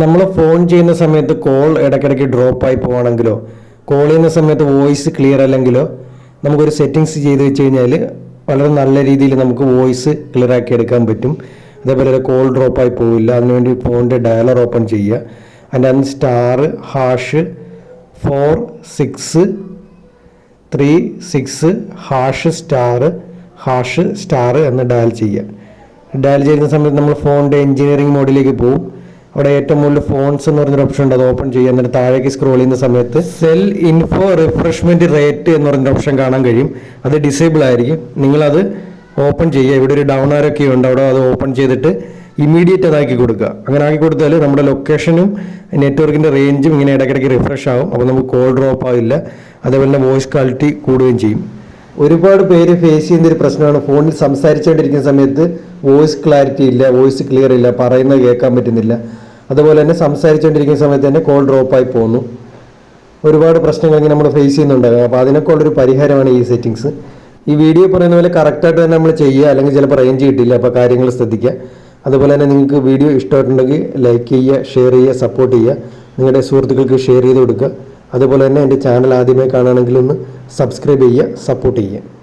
നമ്മൾ ഫോൺ ചെയ്യുന്ന സമയത്ത് കോൾ ഇടയ്ക്കിടയ്ക്ക് ഡ്രോപ്പ് ആയി പോവാണെങ്കിലോ കോൾ ചെയ്യുന്ന സമയത്ത് വോയിസ് ക്ലിയർ അല്ലെങ്കിലോ നമുക്കൊരു സെറ്റിങ്സ് ചെയ്ത് വെച്ച് കഴിഞ്ഞാൽ വളരെ നല്ല രീതിയിൽ നമുക്ക് വോയിസ് ക്ലിയർ ആക്കി എടുക്കാൻ പറ്റും. അതേപോലെ കോൾ ഡ്രോപ്പ് ആയി പോവില്ല. അതിനുവേണ്ടി ഫോണിന്റെ ഡയലർ ഓപ്പൺ ചെയ്യുക. അതിന്റെ അന്ന് star hash four six three six hash star hash star എന്ന് ഡയൽ ചെയ്യുക. ഡയൽ ചെയ്യുന്ന സമയത്ത് നമ്മൾ ഫോണിന്റെ എഞ്ചിനീയറിംഗ് മോഡിലേക്ക് പോകും അവിടെ ഏറ്റവും മുകളിൽ ഫോൺസ് എന്ന് പറഞ്ഞൊരു ഓപ്ഷൻ ഉണ്ട്. അത് ഓപ്പൺ ചെയ്യുക എന്നിട്ട് താഴേക്ക് സ്ക്രോൾ ചെയ്യുന്ന സമയത്ത് സെൽ ഇൻഫോ റിഫ്രഷ്മെന്റ് റേറ്റ് എന്ന് പറഞ്ഞൊരു ഓപ്ഷൻ കാണാൻ കഴിയും. അത് ഡിസേബിൾ ആയിരിക്കും. നിങ്ങളത് ഓപ്പൺ ചെയ്യുക. ഇവിടെ ഒരു ഡൗൺ ആരൊക്കെ ഉണ്ട്. അവിടെ അത് ഓപ്പൺ ചെയ്തിട്ട് ഇമീഡിയറ്റ് അതാക്കി കൊടുക്കുക. അങ്ങനെ ആക്കി കൊടുത്താൽ നമ്മുടെ ലൊക്കേഷനും നെറ്റ്വർക്കിന്റെ റേഞ്ചും ഇങ്ങനെ ഇടയ്ക്കിടയ്ക്ക് റിഫ്രഷ് ആവും. അപ്പോൾ നമുക്ക് കോൾ ഡ്രോപ്പ് ആവില്ല. അതേപോലെ തന്നെ വോയിസ് ക്വാളിറ്റി കൂടുകയും ചെയ്യും. ഒരുപാട് പേര് ഫേസ് ചെയ്യുന്ന ഒരു പ്രശ്നമാണ്. ഫോണിൽ സംസാരിച്ചുകൊണ്ടിരിക്കുന്ന സമയത്ത് വോയിസ് ക്ലാരിറ്റി ഇല്ല വോയിസ് ക്ലിയർ ഇല്ല പറയുന്നത് കേൾക്കാൻ പറ്റുന്നില്ല. അതുപോലെ തന്നെ സംസാരിച്ചുകൊണ്ടിരിക്കുന്ന സമയത്ത് തന്നെ കോൾ ഡ്രോപ്പായി പോകുന്നു ഒരുപാട് പ്രശ്നങ്ങൾ ഇങ്ങനെ നമ്മൾ ഫേസ് ചെയ്യുന്നുണ്ടാകും അപ്പോൾ അതിനൊക്കെ ഉള്ളൊരു പരിഹാരമാണ് ഈ സെറ്റിങ്സ് ഈ വീഡിയോ പറയുന്ന പോലെ കറക്റ്റായിട്ട് തന്നെ നമ്മൾ ചെയ്യുക അല്ലെങ്കിൽ ചിലപ്പോൾ റേഞ്ച് കിട്ടില്ല അപ്പോൾ കാര്യങ്ങൾ ശ്രദ്ധിക്കുക. അതുപോലെ തന്നെ നിങ്ങൾക്ക് വീഡിയോ ഇഷ്ടമായിട്ടുണ്ടെങ്കിൽ ലൈക്ക് ചെയ്യുക ഷെയർ ചെയ്യുക സപ്പോർട്ട് ചെയ്യുക. നിങ്ങളുടെ സുഹൃത്തുക്കൾക്ക് ഷെയർ ചെയ്ത് കൊടുക്കുക. അതുപോലെ തന്നെ എന്റെ ചാനൽ ആദ്യമായി കാണുകയാണെങ്കിൽ ഒന്ന് സബ്സ്ക്രൈബ് ചെയ്യുക സപ്പോർട്ട് ചെയ്യുക.